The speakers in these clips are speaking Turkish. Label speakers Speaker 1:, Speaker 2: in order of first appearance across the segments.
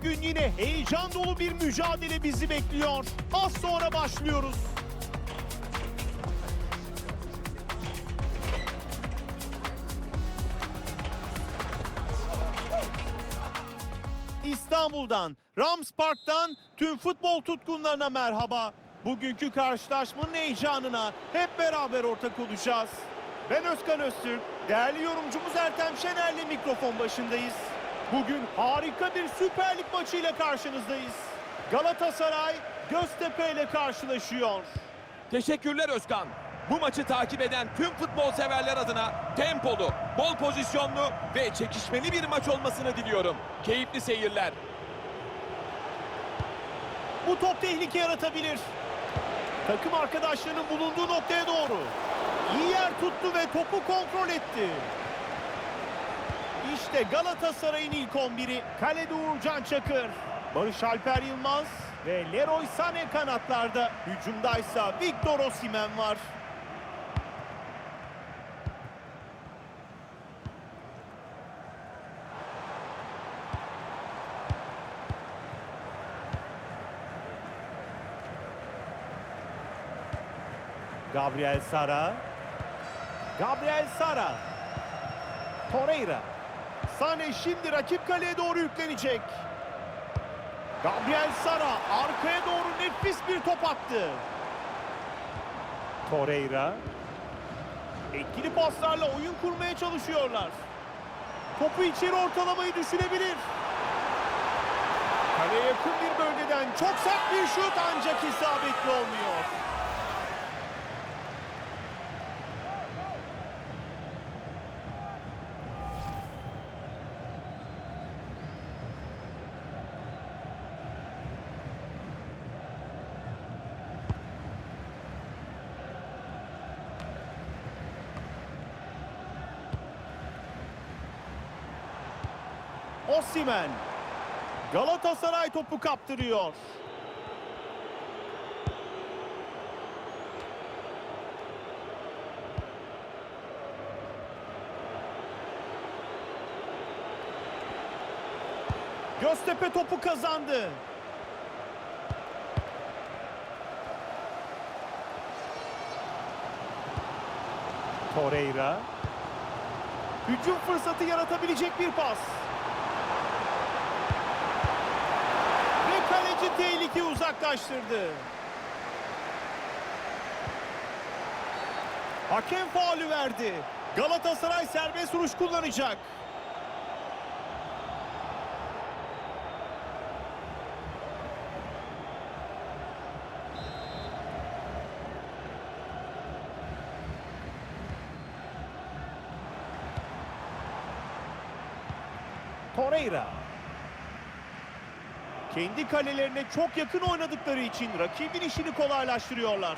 Speaker 1: Bugün yine heyecan dolu bir mücadele bizi bekliyor. Az sonra başlıyoruz. İstanbul'dan, Rams Park'tan tüm futbol tutkunlarına merhaba. Bugünkü karşılaşmanın heyecanına hep beraber ortak olacağız. Ben Özkan Öztürk, değerli yorumcumuz Ertem Şener'le mikrofon başındayız. Bugün harika bir Süper Lig maçıyla karşınızdayız. Galatasaray Göztepe ile karşılaşıyor.
Speaker 2: Teşekkürler Özkan. Bu maçı takip eden tüm futbol severler adına tempolu, bol pozisyonlu ve çekişmeli bir maç olmasını diliyorum. Keyifli seyirler.
Speaker 1: Bu top tehlike yaratabilir. Takım arkadaşlarının bulunduğu noktaya doğru. İyi yer tuttu ve topu kontrol etti. İşte Galatasaray'ın ilk 11'i. Kalede Uğurcan Çakır. Barış Alper Yılmaz ve Leroy Sané kanatlarda. Hücumdaysa Victor Osimhen var. Gabriel Sara. Gabriel Sara. Torreira. Sane şimdi rakip kaleye doğru yüklenecek. Gabriel Sara arkaya doğru nefis bir top attı. Torreira. Etkili paslarla oyun kurmaya çalışıyorlar. Topu içeri ortalamayı düşünebilir. Kaleye yakın bir bölgeden çok sert bir şut ancak isabetli olmuyor. Osimhen. Galatasaray topu kaptırıyor. Göztepe topu kazandı. Torreira. Hücum fırsatı yaratabilecek bir pas. Ve tehlikeyi uzaklaştırdı. Hakem faulü verdi. Galatasaray serbest vuruş kullanacak. Torreira. Kendi kalelerine çok yakın oynadıkları için rakibin işini kolaylaştırıyorlar.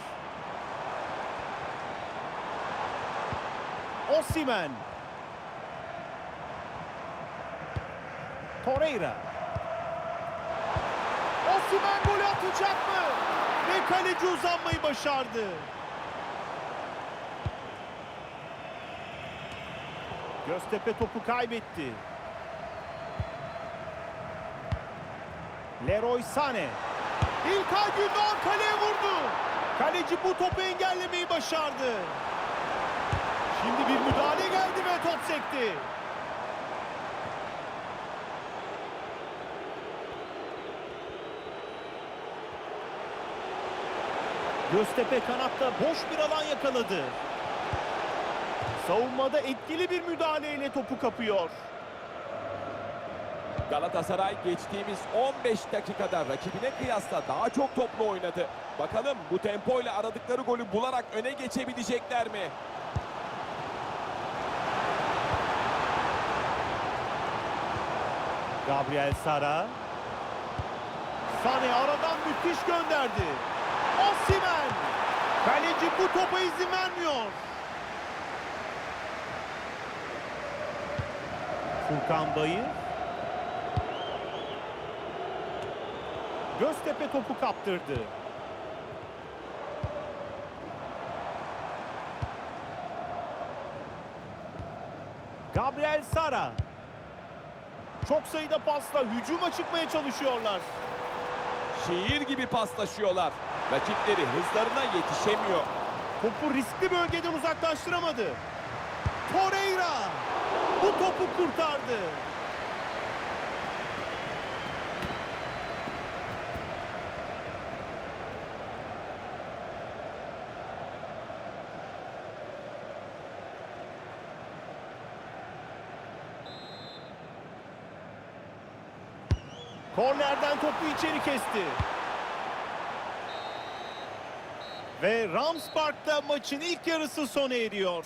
Speaker 1: Osimhen. Torreira. Osimhen golü atacak mı? Ve kaleci uzanmayı başardı. Göztepe topu kaybetti. Leroy Sané. İlkay Gündoğan kaleye vurdu. Kaleci bu topu engellemeyi başardı. Şimdi bir müdahale geldi ve top sekti. Göztepe kanatta boş bir alan yakaladı. Savunmada etkili bir müdahaleyle topu kapıyor.
Speaker 2: Galatasaray geçtiğimiz 15 dakikada rakibine kıyasla daha çok toplu oynadı. Bakalım bu tempoyla aradıkları golü bularak öne geçebilecekler mi?
Speaker 1: Gabriel Sara. Sane aradan müthiş gönderdi. Osimhen. Kaleci bu topa izin vermiyor. Furkan Bayır. Göztepe topu kaptırdı. Gabriel Sara. Çok sayıda pasla hücuma çıkmaya çalışıyorlar.
Speaker 2: Şiir gibi paslaşıyorlar. Rakipleri hızlarına yetişemiyor.
Speaker 1: Topu riskli bölgeden uzaklaştıramadı. Torreira bu topu kurtardı. Kornerden topu içeri kesti. Ve Rams Park'ta maçın ilk yarısı sona eriyor.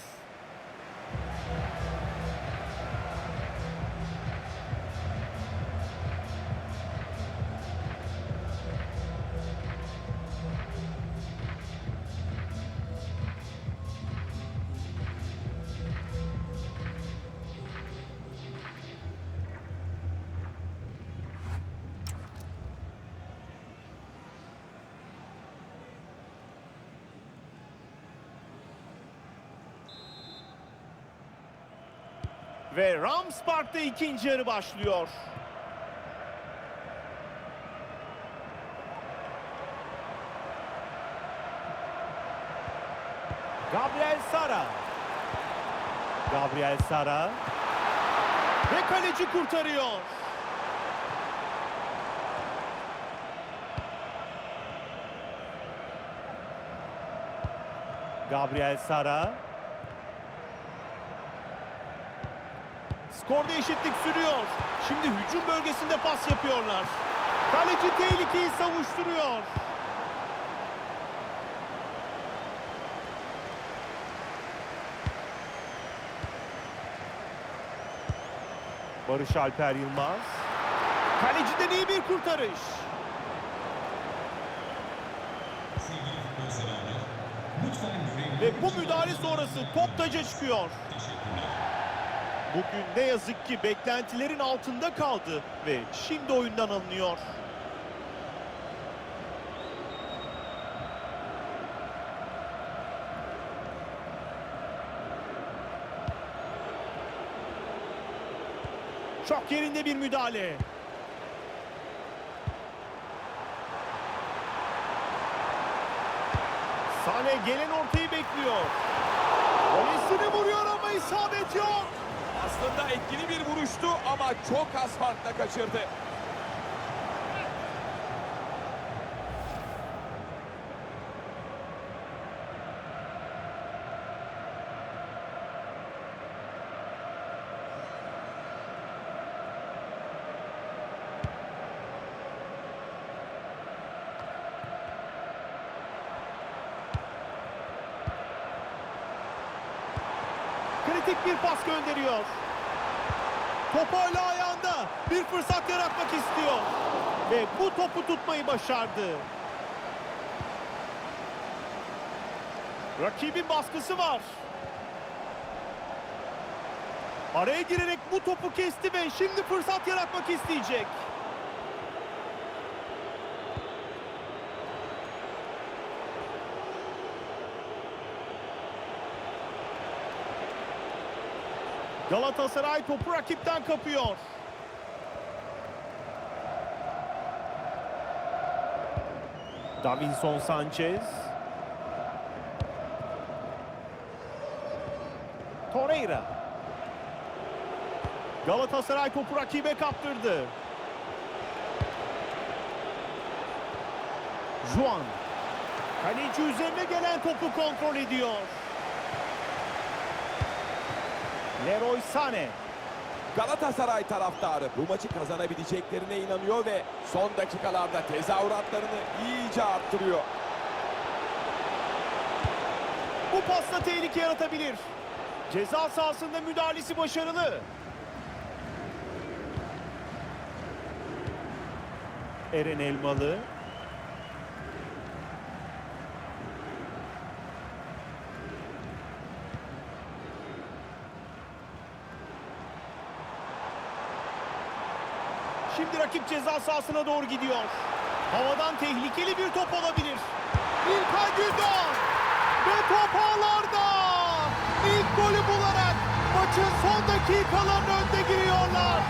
Speaker 1: Ve Rams Park'ta ikinci yarı başlıyor. Gabriel Sara. Gabriel Sara. Ve kaleci kurtarıyor. Gabriel Sara. Skorda eşitlik sürüyor. Şimdi hücum bölgesinde pas yapıyorlar. Kaleci tehlikeyi savuşturuyor. Barış Alper Yılmaz. Kaleciden iyi bir kurtarış. Ve bu müdahale sonrası top taca çıkıyor. Bugün ne yazık ki beklentilerin altında kaldı ve şimdi oyundan alınıyor. Çok yerinde bir müdahale. Sane gelen ortayı bekliyor. Golesini vuruyor ama isabet yok.
Speaker 2: Aslında etkili bir vuruştu ama çok az farkla kaçırdı.
Speaker 1: Kritik bir pas gönderiyor. Top hala ayağında. Bir fırsat yaratmak istiyor. Ve bu topu tutmayı başardı. Rakibin baskısı var. Araya girerek bu topu kesti ve şimdi fırsat yaratmak isteyecek. Galatasaray topu rakipten kapıyor. Davinson Sanchez. Torreira. Galatasaray topu rakibe kaptırdı. Juan. Kaleci üzerine gelen topu kontrol ediyor. Leroy Sané.
Speaker 2: Galatasaray taraftarı bu maçı kazanabileceklerine inanıyor ve son dakikalarda tezahüratlarını iyice arttırıyor.
Speaker 1: Bu pasta tehlike yaratabilir. Ceza sahasında müdahalesi başarılı. Eren Elmalı. rakip ceza sahasına doğru gidiyor. Havadan tehlikeli bir top olabilir. İlkay Gündoğan ve top ağlarda. İlk golü bularak maçın son dakikalarına önde giriyorlar.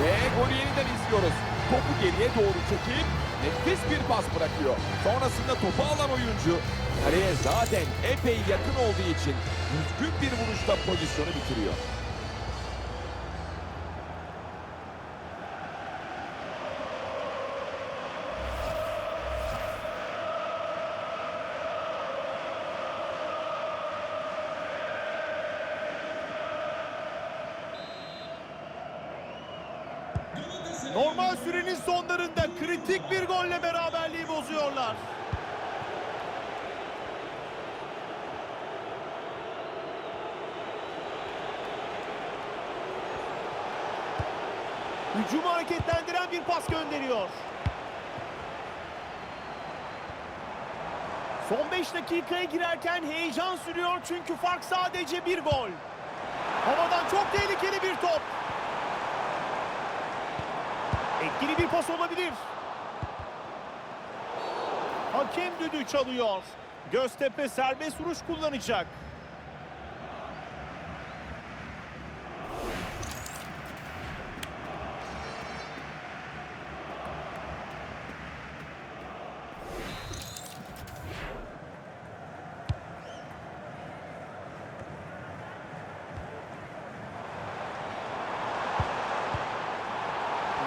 Speaker 2: Ve golü yeniden izliyoruz. Topu geriye doğru çekip nefis bir pas bırakıyor. Sonrasında topu alan oyuncu kaleye zaten epey yakın olduğu için düzgün bir vuruşla pozisyonu bitiriyor.
Speaker 1: Sürenin sonlarında kritik bir golle beraberliği bozuyorlar. Hücumu hareketlendiren bir pas gönderiyor. Son 5 dakikaya girerken heyecan sürüyor çünkü fark sadece bir gol. Havadan çok tehlikeli bir top. Etkili bir pas olabilir. Hakem düdüğü çalıyor. Göztepe serbest vuruş kullanacak.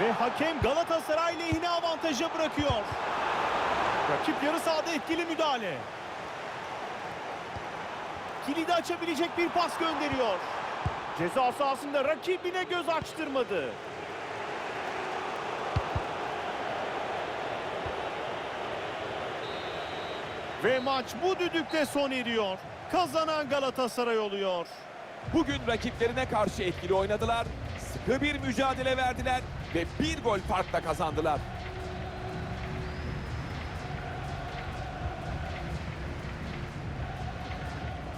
Speaker 1: Ve hakem Galatasaray lehine avantaja bırakıyor. Rakip yarı sahada etkili müdahale. Kilidi açabilecek bir pas gönderiyor. Ceza sahasında rakibine göz açtırmadı. Ve maç bu düdükle son eriyor. Kazanan Galatasaray oluyor.
Speaker 2: Bugün rakiplerine karşı etkili oynadılar, sıkı bir mücadele verdiler ve bir gol farkla kazandılar.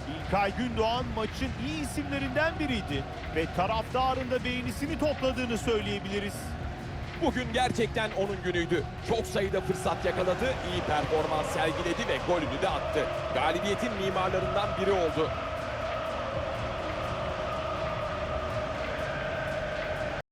Speaker 1: İlkay Gündoğan maçın iyi isimlerinden biriydi ve taraftarın da beğenisini topladığını söyleyebiliriz.
Speaker 2: Bugün gerçekten onun günüydü. Çok sayıda fırsat yakaladı, iyi performans sergiledi ve golünü de attı. Galibiyetin mimarlarından biri oldu.